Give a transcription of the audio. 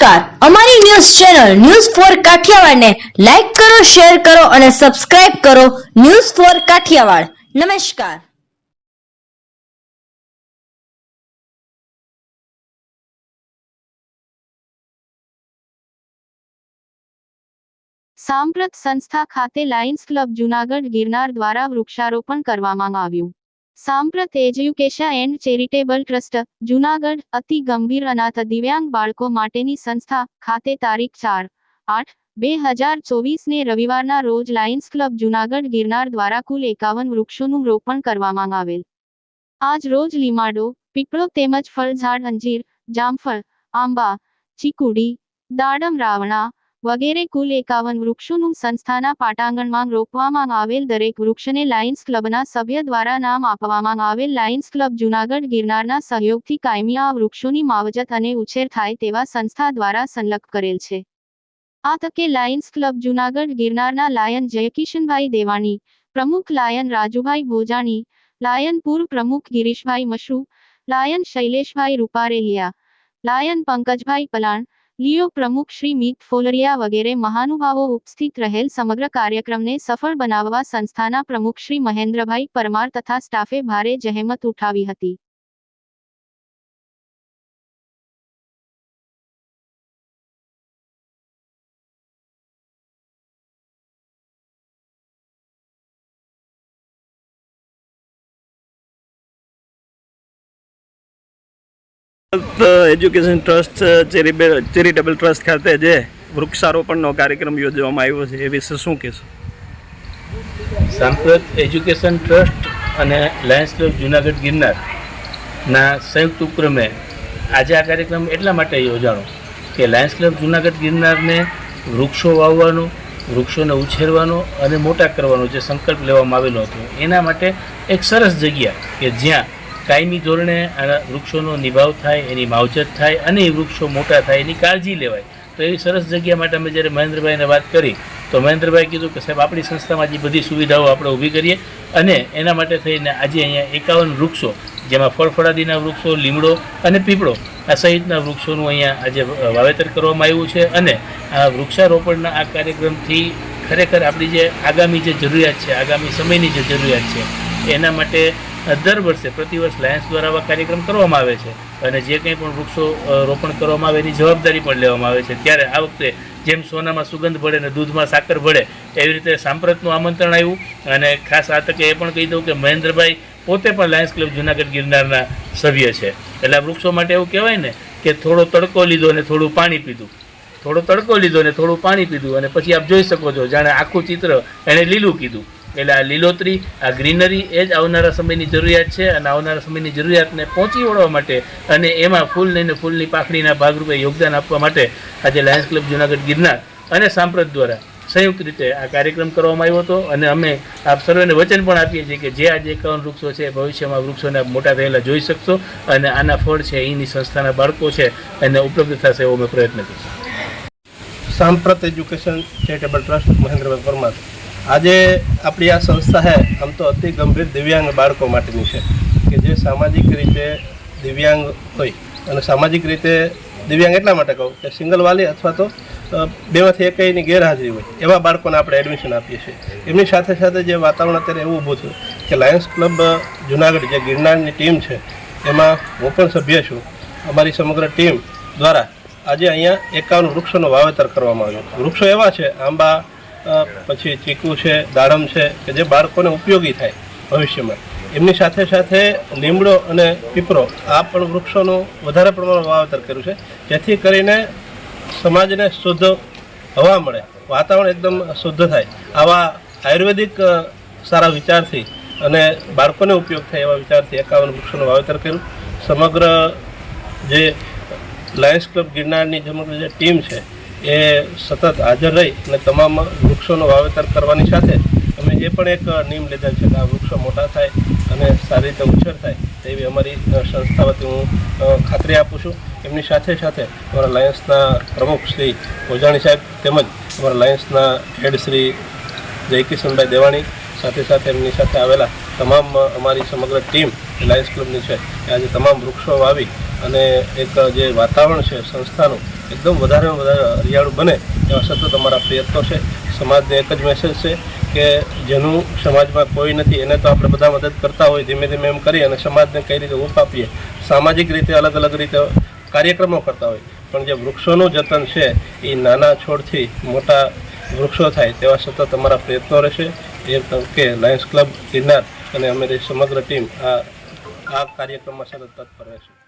નમસ્કાર. અમારી news channel news four કાઠિયાવાડને લાઈક કરો, શેર કરો અને સબસ્ક્રાઇબ કરો ન્યૂઝ ફોર કાઠિયાવાડ. નમસ્કાર. સાંપ્રત સંસ્થા ખાતે લાયન્સ ક્લબ જુનાગઢ ગિરનાર દ્વારા વૃક્ષારોપણ કરવામાં આવ્યું. Samprat education and charitable trust, Junagadh, અતિ ગંભીર અનાથ દિવ્યાંગ બાળકો માટેની સંસ્થા, ખાતે તારીખ ચાર આઠ, બે હજાર ચોવીસને રવિવારના રોજ લાયન્સ ક્લબ જુનાગઢ ગિરનાર દ્વારા કુલ એકાવન વૃક્ષોનું રોપણ કરવામાં આવેલ. આજ રોજ લીમાડો, પીપળો તેમજ ફળઝાડ અંજીર, જામફળ, આંબા, ચીકુડી, દાડમ, રાવણા વગેરે કુલ એકાવન વૃક્ષોનું સંસ્થાના પાટાંગણમાં રોપવામાં આવેલ દરેક વૃક્ષને લાયન્સ ક્લબના સભ્ય દ્વારા નામ આપવામાં આવેલ લાયન્સ ક્લબ જૂનાગઢ ગિરનારના સહયોગથી કાયમી આ વૃક્ષોની માવજત અને ઉછેર થાય તેવા સંસ્થા દ્વારા સંલગ્ન કરેલ છે. આ તકે લાયન્સ ક્લબ જુનાગઢ ગિરનારના લાયન જયકિશનભાઈ દેવાણી, પ્રમુખ લાયન રાજુભાઈ ભોજાણી, લાયન પૂર્વ પ્રમુખ Girishbhai Mashru, lion Shaileshbhai Ruparelia, lion Pankajbhai Palan Leo પ્રમુખ શ્રી મીત ફોલરિયા વગેરે મહાનુભાવો ઉપસ્થિત રહેલ સમગ્ર કાર્યક્રમને સફળ બનાવવા સંસ્થાના પ્રમુખ શ્રી મહેન્દ્રભાઈ પરમાર તથા સ્ટાફે ભારે જહેમત ઉઠાવી હતી. એજ્યુકેશન ટ્રસ્ટ ચેરિટેબલ ટ્રસ્ટ ખાતે જે વૃક્ષારોપણનો કાર્યક્રમ યોજવામાં આવ્યો છે, એ વિશે શું કહેશો? સાંપ્રત એજ્યુકેશન ટ્રસ્ટ અને લાયન્સ ક્લબ જુનાગઢ ગિરનારના સંયુક્ત ઉપક્રમે આજે આ કાર્યક્રમ એટલા માટે યોજાણો કે લાયન્સ ક્લબ જુનાગઢ ગિરનારને વૃક્ષો વાવવાનો, વૃક્ષોને ઉછેરવાનો અને મોટા કરવાનો જે સંકલ્પ લેવામાં આવેલો હતો, એના માટે એક સરસ જગ્યા કે જ્યાં કાયમી ધોરણે આ વૃક્ષોનો નિભાવ થાય, એની માવજત થાય અને એ વૃક્ષો મોટા થાય, એની કાળજી લેવાય. તો એવી સરસ જગ્યા માટે અમે જ્યારે મહેન્દ્રભાઈને વાત કરી, તો મહેન્દ્રભાઈ કીધું કે સાહેબ, આપણી સંસ્થામાં જે બધી સુવિધાઓ આપણે ઊભી કરીએ અને એના માટે થઈને આજે અહીંયા એકાવન વૃક્ષો, જેમાં ફળફળાદીના વૃક્ષો, લીમડો અને પીપળો, આ સહિતના વૃક્ષોનું અહીંયા આજે વાવેતર કરવામાં આવ્યું છે અને આ વૃક્ષારોપણના આ કાર્યક્રમથી ખરેખર આપણી જે આગામી જે જરૂરિયાત છે, આગામી સમયની જે જરૂરિયાત છે, એના માટે દર વર્ષે પ્રતિવર્ષ લાયન્સ દ્વારા આવા કાર્યક્રમ કરવામાં આવે છે. અને જે કંઈ પણ વૃક્ષો રોપણ કરવામાં આવે, એની જવાબદારી પણ લેવામાં આવે છે. ત્યારે આ વખતે જેમ સોનામાં સુગંધ ભળે ને દૂધમાં સાકર ભળે, એવી રીતે સાંપ્રતનું આમંત્રણ આવ્યું. અને ખાસ આ તકે એ પણ કહી દઉં કે મહેન્દ્રભાઈ પોતે પણ લાયન્સ ક્લબ જુનાગઢ ગિરનારના સભ્ય છે. એટલે આ વૃક્ષો માટે એવું કહેવાય ને કે થોડો તડકો લીધો અને થોડું પાણી પીધું. થોડો તડકો લીધો અને થોડું પાણી પીધું. અને પછી આપ જોઈ શકો છો, જાણે આખું ચિત્ર એણે લીલું કીધું. એટલે આ લીલોતરી, આ ગ્રીનરી એ જ આવનારા સમયની જરૂરિયાત છે અને આવનારા સમયની જરૂરિયાતને પહોંચી વળવા માટે અને એમાં ફૂલ લઈને ફૂલની પાખડીના ભાગરૂપે યોગદાન આપવા માટે આજે લાયન્સ ક્લબ જુનાગઢ ગિરનાર અને સાંપ્રત દ્વારા સંયુક્ત રીતે આ કાર્યક્રમ કરવામાં આવ્યો હતો અને અમે આપ સર્વેને વચન પણ આપીએ છીએ કે જે આજે એકાવન વૃક્ષો છે ભવિષ્યમાં વૃક્ષોને મોટા થયેલા જોઈ શકશો અને આના ફળ છે એની સંસ્થાના બાળકો છે, એને ઉપલબ્ધ થશે એવો અમે પ્રયત્ન કરીશું. Samprat education charitable trust Mahendrabhai Parmar. આજે આપણી આ સંસ્થા છે આમ તો અતિ ગંભીર દિવ્યાંગ બાળકો માટેની છે, કે જે સામાજિક રીતે દિવ્યાંગ હોય. અને સામાજિક રીતે દિવ્યાંગ એટલા માટે કહું કે સિંગલ વાલી અથવા તો બેમાંથી એકની ગેરહાજરી હોય, એવા બાળકોને આપણે એડમિશન આપીએ છીએ. એમની સાથે સાથે જે વાતાવરણ અત્યારે એવું ઊભું થયું કે લાયન્સ ક્લબ જુનાગઢ જે ગિરનારની ટીમ છે, એમાં હું પણ સભ્ય છું. અમારી સમગ્ર ટીમ દ્વારા આજે અહીંયા એકાવન વૃક્ષોનું વાવેતર કરવામાં આવ્યું. વૃક્ષો એવા છે, આંબા પછી ચીકુ છે, દાડમ છે, કે જે બાળકોને ઉપયોગી થાય ભવિષ્યમાં. એમની સાથે સાથે લીમડો અને પીપળો આ પણ વૃક્ષોનું વધારે પ્રમાણમાં વાવેતર કર્યું છે. જેથી કરીને સમાજને શુદ્ધ હવા મળે, વાતાવરણ એકદમ શુદ્ધ થાય. આવા આયુર્વેદિક સારા વિચારથી અને બાળકોને ઉપયોગ થાય એવા વિચારથી એકાવન વૃક્ષોનું વાવેતર કર્યું. સમગ્ર જે લાયન્સ ક્લબ ગિરનારની સમગ્ર જે ટીમ છે એ સતત હાજર રહી અને તમામ વૃક્ષોનું વાવેતર કરવાની સાથે અમે એ પણ એક નિયમ લીધેલ છે કે આ વૃક્ષો મોટા થાય અને સારી રીતે ઉછેર થાય તેવી અમારી સંસ્થા વતી હું ખાતરી આપું છું. એમની સાથે સાથે અમારા લાયન્સના પ્રમુખ શ્રી ઓજાણી સાહેબ તેમજ અમારા લાયન્સના હેડ શ્રી જયકિશનભાઈ દેવાણી સાથે સાથે એમની સાથે આવેલા તમામ અમારી સમગ્ર ટીમ લાયન્સ ક્લબની છે. આજે તમામ વૃક્ષો વાવી અને એક જે વાતાવરણ છે સંસ્થાનું, એકદમ વધારે વધારે હરિયાળું બને એવા સતત અમારા પ્રયત્નો છે. સમાજને એક જ મેસેજ છે કે જેનું સમાજમાં કોઈ નથી, એને તો આપણે બધા મદદ કરતા હોય, ધીમે ધીમે એમ કરી અને સમાજને કઈ રીતે ઊપ આપીએ. સામાજિક રીતે અલગ અલગ રીતે કાર્યક્રમો કરતા હોય. પણ જે વૃક્ષોનું જતન છે એ નાના છોડથી મોટા વૃક્ષો થાય તેવા સતત અમારા પ્રયત્નો રહેશે. એ કે લાયન્સ ક્લબ ગિરનાર અને અમારી સમગ્ર ટીમ આ આ કાર્યક્રમમાં સતત તત્પર રહેશે.